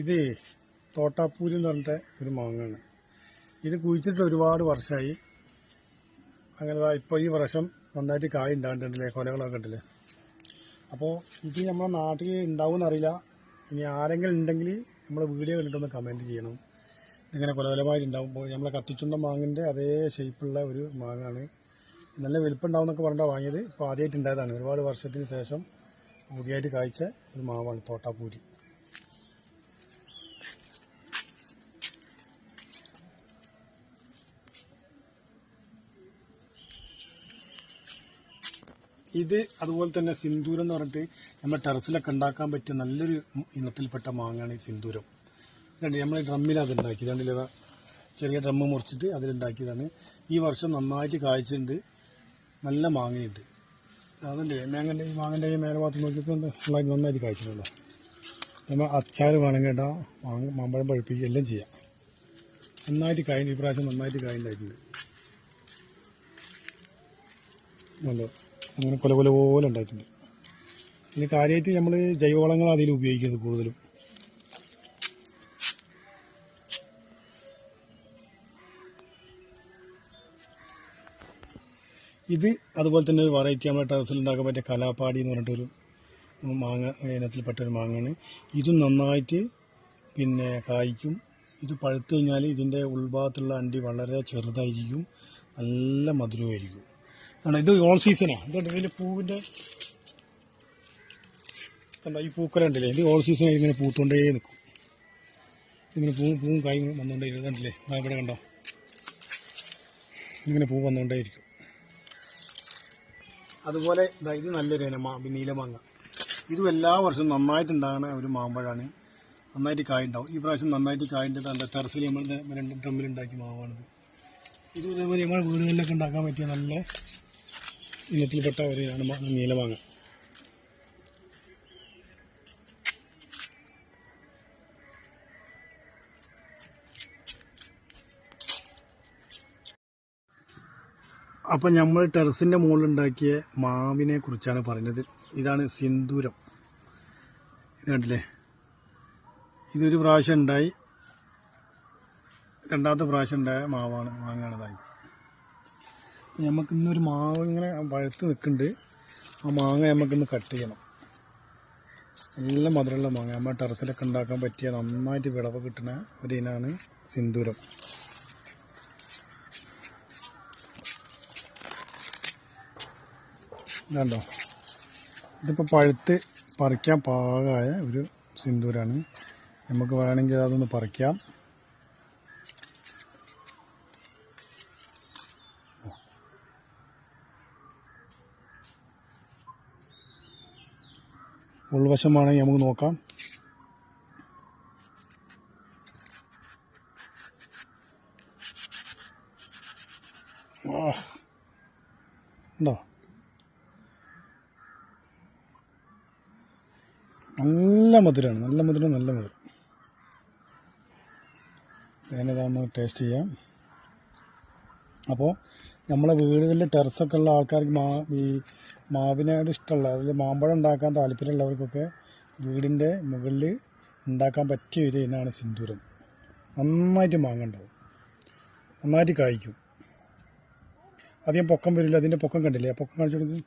ഇത് തോട്ടാപ്പൂരി എന്ന് പറഞ്ഞിട്ട് ഒരു മാങ്ങാണ്. ഇത് കുഴിച്ചിട്ട് ഒരുപാട് വർഷമായി. അങ്ങനെ ഇപ്പോൾ ഈ വർഷം നന്നായിട്ട് കായ് ഉണ്ടാകുന്നുണ്ടല്ലേ കൊലകളൊക്കെ ഉണ്ടല്ലേ അപ്പോൾ ഇത് നമ്മുടെ നാട്ടിൽ ഉണ്ടാവും എന്നറിയില്ല ഇനി ആരെങ്കിലും ഉണ്ടെങ്കിൽ നമ്മൾ വീഡിയോ കണ്ടിട്ടൊന്ന് കമന്റ് ചെയ്യണം. ഇതിങ്ങനെ കൊലകൊലമായിട്ട് അപ്പോൾ നമ്മളെ കത്തിച്ചുണ്ട മാങ്ങിന്റെ അതേ ഷേപ്പുള്ള ഒരു മാങ്ങാണ്. നല്ല വലിപ്പം ഉണ്ടാവും എന്നൊക്കെ പറഞ്ഞാൽ വാങ്ങിയത്. ഇപ്പോൾ ആദ്യമായിട്ട് ഉണ്ടായതാണ് ഒരുപാട് വർഷത്തിന് ശേഷം പുതിയതായിട്ട് കായ്ച്ച ഒരു മാവാണ് തോട്ടാപ്പൂരി. ഇത് അതുപോലെ തന്നെ സിന്ദൂരം എന്ന് പറഞ്ഞിട്ട് നമ്മുടെ ടെറസിലൊക്കെ ഉണ്ടാക്കാൻ പറ്റിയ നല്ലൊരു ഇനത്തിൽപ്പെട്ട മാങ്ങയാണ് ഈ സിന്ദൂരം. ഇതുണ്ട് നമ്മൾ ഡ്രമ്മിൽ അത് ഉണ്ടാക്കി രണ്ടില ചെറിയ ഡ്രമ്മ് മുറിച്ചിട്ട് അതിലുണ്ടാക്കിയതാണ്. ഈ വർഷം നന്നായിട്ട് കായ്ച്ചിട്ടുണ്ട്. നല്ല മാങ്ങയുണ്ട്. അതല്ലേ മാങ്ങന്റെ ഈ മാങ്ങന്റെ ഈ മേലെ ഭാഗത്ത് നോക്കിയപ്പോൾ നന്നായിട്ട് നന്നായിട്ട് കായ്ച്ചിട്ടുണ്ടല്ലോ നമ്മൾ അച്ചാർ വേണമെങ്കിൽ മാങ്ങ മാമ്പഴം പഴുപ്പിക്കുക എല്ലാം ചെയ്യാം. നന്നായിട്ട് കായ പ്രാവശ്യം നന്നായിട്ട് കായുണ്ടായിട്ടുണ്ട് നല്ല അങ്ങനെ കൊല കൊല പോലെ ഉണ്ടായിട്ടുണ്ട്. പിന്നെ കാര്യമായിട്ട് നമ്മൾ ജൈവവളങ്ങൾ അതിൽ ഉപയോഗിക്കുന്നത് കൂടുതലും. ഇത് അതുപോലെ തന്നെ ഒരു വെറൈറ്റി നമ്മുടെ ടെറസിൽ ഉണ്ടാക്കാൻ പറ്റിയ കലാപാടി എന്ന് പറഞ്ഞിട്ടൊരു മാങ്ങ ഇനത്തിൽപ്പെട്ടൊരു മാങ്ങയാണ്. ഇതും നന്നായിട്ട് പിന്നെ കായ്ക്കും. ഇത് പഴുത്തു കഴിഞ്ഞാൽ ഇതിന്റെ ഉൾഭാഗത്തുള്ള അണ്ടി വളരെ ചെറുതായിരിക്കും. നല്ല മധുരമായിരിക്കും ആണ് ഇത് ഓൾ സീസണാണ് ഇതുണ്ട് ഇതിന്റെ പൂവിന്റെ കണ്ടോ ഈ പൂക്കലുണ്ടല്ലേ ഇത് ഓൾ സീസൺ ഇങ്ങനെ പൂത്തുകൊണ്ടേ നിൽക്കും. ഇങ്ങനെ പൂവും പൂവും കായും വന്നുകൊണ്ടേ ദാ ഇവിടെ കണ്ടോ? ഇങ്ങനെ പൂ വന്നുകൊണ്ടേ ഇരിക്കും. അതുപോലെ ഇത് നല്ലൊരു ഇനം നീലമാങ്ങ ഇതും എല്ലാ വർഷവും നന്നായിട്ട് ഉണ്ടാകുന്ന ഒരു മാമ്പഴമാണ് നന്നായിട്ട് കായുണ്ടാവും. ഈ പ്രാവശ്യം നന്നായിട്ട് കായുണ്ട് എന്താ ടെറസിൽ നമ്മൾ ഇത് രണ്ട് ഡ്രമ്മിലുണ്ടാക്കി മാവാണിത്. ഇത് ഇതേപോലെ നമ്മൾ വീടുകളിലൊക്കെ ഉണ്ടാക്കാൻ പറ്റിയ നല്ല ഇനത്തിൽപ്പെട്ട ഒരു ഇനമാണ് നീലമാങ്ങ. അപ്പം നമ്മൾ ടെറസിന്റെ മുകളിൽ ഉണ്ടാക്കിയ മാവിനെ കുറിച്ചാണ് പറഞ്ഞത്. ഇതാണ് സിന്ദൂരം. ഇത് കണ്ടില്ലേ? ഇതൊരു പ്രാവശ്യം ഉണ്ടായി. രണ്ടാമത്തെ പ്രാവശ്യം ഉണ്ടായ മാവാണ് മാങ്ങാണതായി നമുക്ക് ഇന്നൊരു മാവ് ഇങ്ങനെ പഴുത്ത് നിൽക്കുന്നുണ്ട്. ആ മാങ്ങ നമുക്കിന്ന് കട്ട് ചെയ്യണം. നല്ല മധുരമുള്ള മാങ്ങ. നമ്മൾ ടെറസിലൊക്കെ ഉണ്ടാക്കാൻ പറ്റിയ നന്നായിട്ട് വിളവ് കിട്ടുന്ന ഒരു ഇനാണ് സിന്ദൂരം. ഇതുണ്ടോ? ഇതിപ്പോൾ പഴുത്ത് പറിക്കാൻ പാകമായ ഒരു സിന്ദൂരാണ്. നമുക്ക് വേണമെങ്കിൽ അതൊന്ന് പറിക്കാം. ഉൾവശമാണെങ്കിൽ നമുക്ക് നോക്കാം. ഉണ്ടോ? നല്ല മധുരമാണ് നല്ല മധുരം നല്ല മധുരം. നമുക്ക് ടേസ്റ്റ് ചെയ്യാം. അപ്പോൾ നമ്മളെ വീടുകളിൽ ടെറസൊക്കെ ഉള്ള ആൾക്കാർക്ക് മാ ഈ മാവിനോട് ഇഷ്ടമുള്ള അതിൽ മാമ്പഴം ഉണ്ടാക്കാൻ താല്പര്യമുള്ളവർക്കൊക്കെ വീടിന്റെ മുകളിൽ ഉണ്ടാക്കാൻ പറ്റിയ ഒരു ഇനമാണ് സിന്ദൂരം. നന്നായിട്ട് മാങ്ങണ്ടാവും നന്നായിട്ട് കായ്ക്കും. അധികം പൊക്കം വരില്ല. അതിന്റെ പൊക്കം കണ്ടില്ലേ? പൊക്കം കാണിച്ചു കൊടുക്കും.